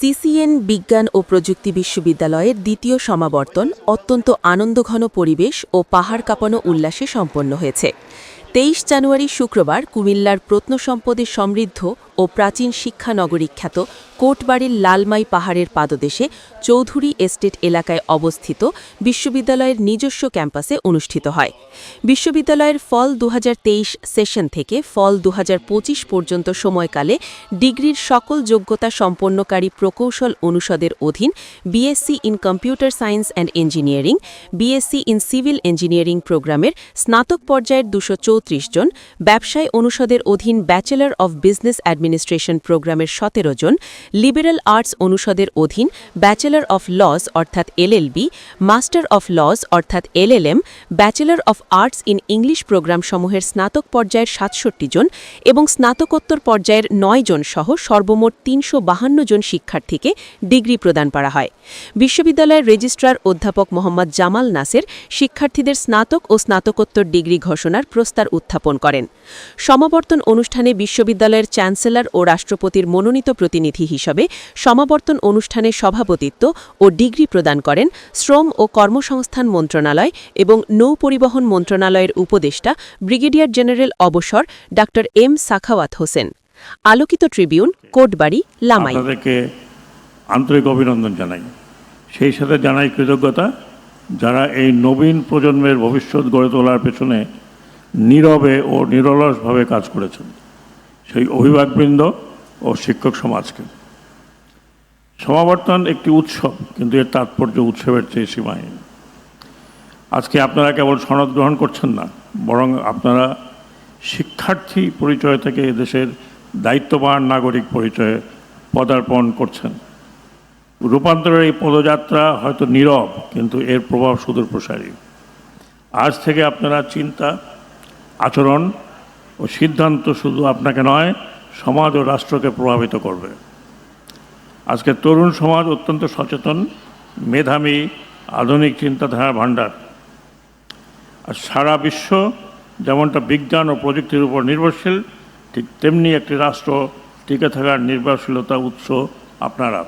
CCN বিজ্ঞান ও প্রযুক্তি বিশ্ববিদ্যালয়ের দ্বিতীয় সমাবর্তন অত্যন্ত আনন্দঘন পরিবেশ ও পাহাড় কাঁপানো উল্লাসে সম্পন্ন হয়েছে। তেইশ জানুয়ারি শুক্রবার কুমিল্লার প্রত্নসম্পদে সমৃদ্ধ ও প্রাচীন শিক্ষা নগরী খ্যাত কোটবাড়ির লালমাই পাহাড়ের পাদদেশে চৌধুরী এস্টেট এলাকায় অবস্থিত বিশ্ববিদ্যালয়ের নিজস্ব ক্যাম্পাসে অনুষ্ঠিত হয়। বিশ্ববিদ্যালয়ের ফল দু হাজার তেইশ সেশন থেকে ফল দু হাজার পঁচিশ পর্যন্ত সময়কালে ডিগ্রির সকল যোগ্যতা সম্পন্নকারী প্রকৌশল অনুষদের অধীন BSc in computer science and engineering BSc in civil engineering প্রোগ্রামের স্নাতক পর্যায়ের দুশো জন, ব্যবসায় অনুষদের অধীন ব্যাচেলর অব বিজনেস অ্যাডমিনিস্ট্রেশন প্রোগ্রামের সতেরো জন লিবারেল আর্টস অনুষদের অধীন ব্যাচেলর অফ লজ অর্থাৎ এলএলবি মাস্টার অফ লজ অর্থাৎ LLM bachelor of arts in English প্রোগ্রামসমূহের স্নাতক পর্যায়ের সাতষট্টি জন এবং স্নাতকোত্তর পর্যায়ের নয় জন সহ সর্বমোট তিনশো বাহান্ন জন শিক্ষার্থীকে ডিগ্রি প্রদান করা হয়। বিশ্ববিদ্যালয়ের রেজিস্ট্রার অধ্যাপক মোহাম্মদ জামাল নাসের শিক্ষার্থীদের স্নাতক ও স্নাতকোত্তর ডিগ্রি ঘোষণার প্রস্তার উত্থাপন করেন। সমাবর্তন অনুষ্ঠানে বিশ্ববিদ্যালয়ের চ্যান্সেলর ও রাষ্ট্রপতির মনোনীত প্রতিনিধি হিসাবে সমাবর্তন অনুষ্ঠানে সভাপতিত্ব ও ডিগ্রি প্রদান করেন শ্রম ও কর্মসংস্থান মন্ত্রণালয় এবং নৌ পরিবহন মন্ত্রণালয়ের উপদেষ্টা ব্রিগেডিয়ার জেনারেল অবসর ডা এম সাখাওয়াত হোসেন। আলোকিত ট্রিবিউন, কোটবাড়ি, লামাই। আন্তরিক অভিনন্দন জানাই। সেই সাথে জানাই কৃতজ্ঞতা, যারা এই নবীন প্রজন্মের ভবিষ্যৎ গড়ে তোলার পেছনে নীরবে ও নিরলসভাবে কাজ করেছেন সেই অভিভাবকবৃন্দ ও শিক্ষক সমাজকে। সমাবর্তন একটি উৎসব, কিন্তু এর তাৎপর্য উৎসবের চেয়ে সীমাহীন। আজকে আপনারা কেবল সনদ গ্রহণ করছেন না, বরং আপনারা শিক্ষার্থী পরিচয় থেকে এদেশের দায়িত্ববান নাগরিক পরিচয়ে পদার্পণ করছেন। রূপান্তরের এই পদযাত্রা হয়তো নীরব, কিন্তু এর প্রভাব সুদূর প্রসারী আজ থেকে আপনারা চিন্তা আচরণ ও সিদ্ধান্ত শুধু আপনাকে নয়, সমাজ ও রাষ্ট্রকে প্রভাবিত করবে। আজকে তরুণ সমাজ অত্যন্ত সচেতন, মেধাবী, আধুনিক চিন্তাধারার ভাণ্ডার। আর সারা বিশ্ব যেমনটা বিজ্ঞান ও প্রযুক্তির উপর নির্ভরশীল, ঠিক তেমনি একটি রাষ্ট্র টিকে থাকার নির্ভরশীলতা উৎস আপনারা